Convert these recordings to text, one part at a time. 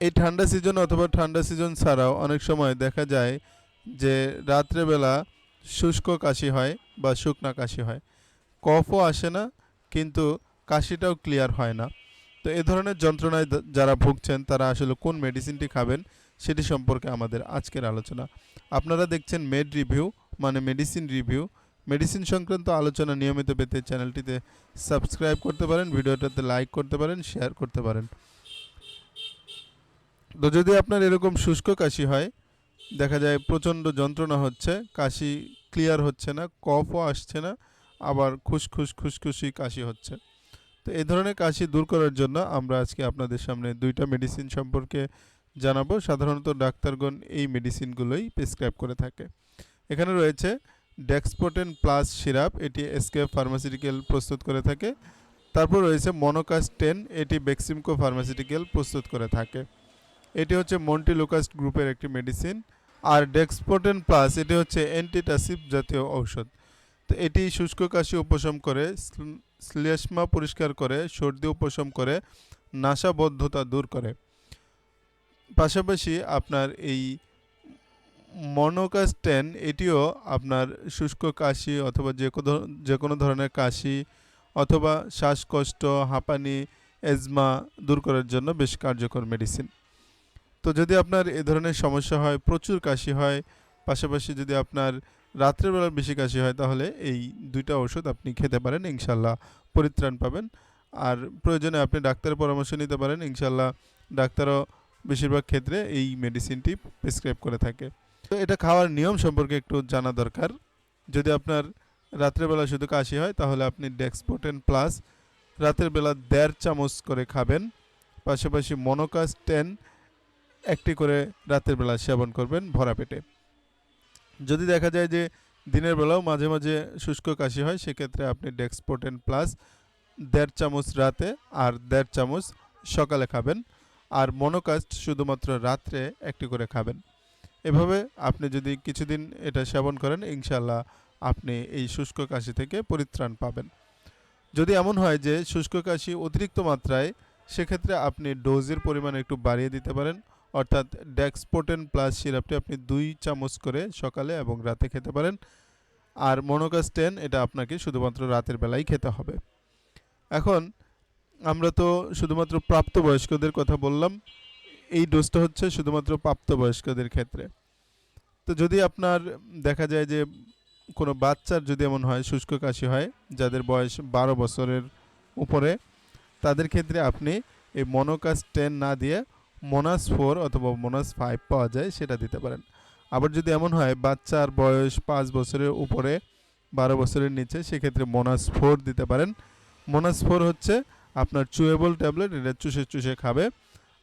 এই ঠান্ডা সিজন অথবা ঠান্ডা সিজন ছাড়াও অনেক সময় দেখা যায় যে রাত্রেবেলা শুষ্ক কাশি হয় বা শুকনা কাশি হয়। কফও আসে না, কিন্তু কাশিটাও ক্লিয়ার হয় না। তো এ ধরনের যন্ত্রণায় যারা ভুগছেন, তারা আসলে কোন মেডিসিনটি খাবেন সেটি সম্পর্কে আমাদের আজকের আলোচনা। আপনারা দেখছেন মেড রিভিউ মানে মেডিসিন রিভিউ মেডিসিন সংক্রান্ত আলোচনা নিয়মিত পেতে চ্যানেলটিতে সাবস্ক্রাইব করতে পারেন ভিডিওটাতে লাইক করতে পারেন শেয়ার করতে পারেন। তো যদি আপনার এরকম শুষ্ক কাশি হয়, দেখা যায় প্রচণ্ড যন্ত্রণা হচ্ছে, কাশি ক্লিয়ার হচ্ছে না কফও আসছে না, আবার খুসখুস খুসখুসি কাশি হচ্ছে। তো এই ধরনের কাশি দূর করার জন্য আমরা আজকে আপনাদের সামনে দুইটা মেডিসিন সম্পর্কে জানাব। সাধারণত ডাক্তারগণ এই মেডিসিনগুলোই প্রেসক্রাইব করে থাকে। এখানে রয়েছে ডেক্সপোটেন প্লাস সিরাপ এটি এসকেএফ ফার্মাসিউটিক্যাল প্রস্তুত করে থাকে। তারপর রয়েছে মনোকাস টেন এটি বেক্সিমকো ফার্মাসিউটিক্যাল প্রস্তুত করে থাকে। এটি হচ্ছে মন্টিলোকাস্ট গ্রুপের একটি মেডিসিন আর ডেক্সপোটেন প্লাস এটি হচ্ছে অ্যান্টিটাসিভ জাতীয় ঔষধ। তো এটি শুষ্ক কাশি উপশম করে শ্লেষ্মা পরিষ্কার করে, সর্দি উপশম করে নাশাবদ্ধতা দূর করে। পাশাপাশি আপনার এই মনোকাস টেন এটিও আপনার শুষ্ক কাশি অথবা যে কোনো যে কোনো ধরনের কাশি অথবা শ্বাসকষ্ট, হাঁপানি এজমা দূর করার জন্য বেশ কার্যকর মেডিসিন তো যদি আপনার এ ধরনের সমস্যা হয়, প্রচুর কাশি হয়, পাশাপাশি যদি আপনার রাত্রেবেলা বেশি কাশি হয়, তাহলে এই দুইটা ওষুধ আপনি খেতে পারেন, ইনশাল্লাহ পরিত্রাণ পাবেন। আর প্রয়োজনে আপনি ডাক্তারের পরামর্শ নিতে পারেন, ইনশাল্লাহ ডাক্তারও বেশিরভাগ ক্ষেত্রে এই মেডিসিনটি প্রেসক্রাইব করে থাকে। তো এটা খাওয়ার নিয়ম সম্পর্কে একটু জানা দরকার। যদি আপনার রাত্রেবেলা শুধু কাশি হয়, তাহলে আপনি ডেক্সপোটেন প্লাস রাতের বেলা দেড় চামচ করে খাবেন। পাশাপাশি মনোকাস টেন একটি করে রাতের বেলা সেবন করবেন ভরা পেটে। যদি দেখা যায় যে দিনের বেলাও মাঝে মাঝে শুষ্ক কাশি হয়, সেক্ষেত্রে আপনি ডেক্সপোটেন প্লাস দেড় চামচ রাতে আর দেড় চামচ সকালে খাবেন। আর মনোকাস্ট শুধুমাত্র রাত্রে একটি করে খাবেন। এভাবে আপনি যদি কিছুদিন এটা সেবন করেন ইনশাল্লাহ আপনি এই শুষ্ক কাশি থেকে পরিত্রাণ পাবেন। যদি এমন হয় যে শুষ্ক কাশি অতিরিক্ত মাত্রায়, সেক্ষেত্রে আপনি ডোজের পরিমাণ একটু বাড়িয়ে দিতে পারেন। অর্থাৎ ডেক্সপোটেন প্লাস সিরাপটি আপনি দুই চামচ করে সকালে এবং রাতে খেতে পারেন। আর মনোকাস টেন এটা আপনাকে শুধুমাত্র রাতের বেলায় খেতে হবে। এখন আমরা তো শুধুমাত্র প্রাপ্তবয়স্কদের কথা বললাম। এই ডোজটা হচ্ছে শুধুমাত্র প্রাপ্তবয়স্কদের ক্ষেত্রে। তো যদি আপনার দেখা যায় যে কোনো বাচ্চার যদি এমন হয়, শুষ্ক কাশি হয়, যাদের বয়স বারো বছরের উপরে, তাদের ক্ষেত্রে আপনি এই মনোকাস টেন না দিয়ে মোনাস ফোর অথবা মোনাস ফাইভ পাওয়া যায়, সেটা দিতে পারেন। আবার যদি এমন হয়, বাচ্চার বয়স পাঁচ বছরের উপরে, বারো বছরের নিচে, সেক্ষেত্রে মোনাস ফোর দিতে পারেন। মোনাস ফোর হচ্ছে আপনার চুয়েবল ট্যাবলেট এটা চুষে চুষে খাবে।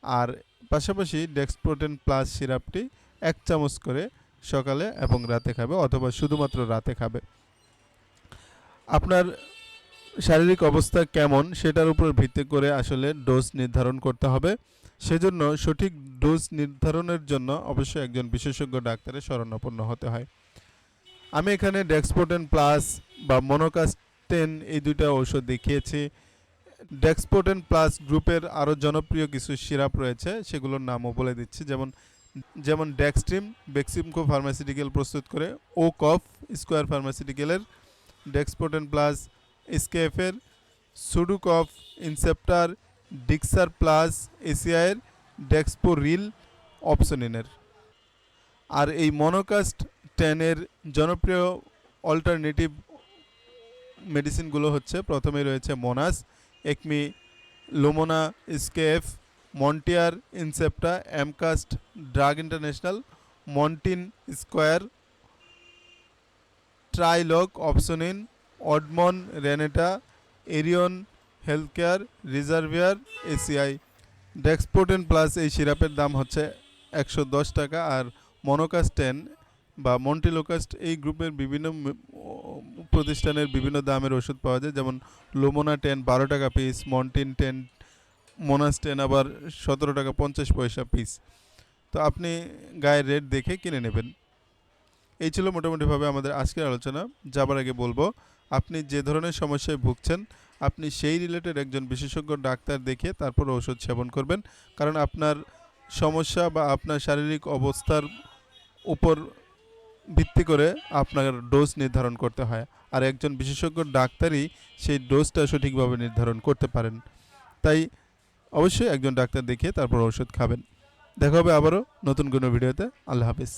আর পাশাপাশি ডেক্সপ্রোটেন প্লাস সিরাপটি এক চামচ করে সকালে এবং রাতে খাবে, অথবা শুধুমাত্র রাতে খাবে। আপনার শারীরিক অবস্থা কেমন, সেটার উপর ভিত্তি করে আসলে ডোজ নির্ধারণ করতে হবে। সেজন্য সঠিক ডোজ নির্ধারণের জন্য অবশ্যই একজন বিশেষজ্ঞ ডাক্তারের শরণাপন্ন হতে হয়। আমি এখানে ডেক্সপোটেন প্লাস বা মনোকাস্টেন এই দুইটা ঔষধ দেখিয়েছি। ডেক্সপোটেন প্লাস গ্রুপের আরও জনপ্রিয় কিছু সিরাপ রয়েছে, সেগুলোর নামও বলে দিচ্ছি। যেমন যেমন ডেক্সট্রিম বেক্সিমকো ফার্মাসিউটিক্যাল প্রস্তুত করে ও কফ স্কোয়ার ফার্মাসিউটিক্যালের ডেক্সপোটেন প্লাস এসকেএফের সুডুকফ ইনসেপ্টার ডিক্সার প্লাস এসিআইয়ের ডেক্সপো রিল অপশনিনের আর এই মনোকাস্ট টেনের জনপ্রিয় অল্টারনেটিভ মেডিসিনগুলো হচ্ছে প্রথমে রয়েছে মোনাস একমি লোমোনা স্কেফ মন্টিয়ার ইনসেপ্টা অ্যামকাস্ট ড্রাগ ইন্টারন্যাশনাল মন্টিন স্কোয়ার ট্রাইলক অপশনিন অডমন রেনেটা এরিয়ন হেলথ কেয়ার রিজার্ভিয়ার এসিআই ডেক্সপোটেন প্লাস এই সিরাপের দাম হচ্ছে একশো দশ টাকা আর মনোকাস টেন বা মন্টিলোকাস্ট এই গ্রুপের বিভিন্ন প্রতিষ্ঠানের বিভিন্ন দামের ওষুধ পাওয়া যায়। যেমন লোমোনা টেন বারো টাকা পিস মন্টিন টেন মোনাস টেন আবার সতেরো টাকা পঞ্চাশ পয়সা পিস তো আপনি গায়ের রেট দেখে কিনে নেবেন। এই ছিল মোটামুটিভাবে আমাদের আজকের আলোচনা। যাবার আগে বলব, আপনি যে ধরনের সমস্যায় ভুগছেন, আপনি সেই রিলেটেড একজন বিশেষজ্ঞ ডাক্তার দেখে তারপর ওষুধ সেবন করবেন। কারণ আপনার সমস্যা বা আপনার শারীরিক অবস্থার উপর ভিত্তি করে আপনার ডোজ নির্ধারণ করতে হয়। আর একজন বিশেষজ্ঞ ডাক্তারই সেই ডোজটা সঠিকভাবে নির্ধারণ করতে পারেন। তাই অবশ্যই একজন ডাক্তার দেখিয়ে তারপর ওষুধ খাবেন। দেখা হবে আবারও নতুন কোনো ভিডিওতে আল্লাহ হাফিজ।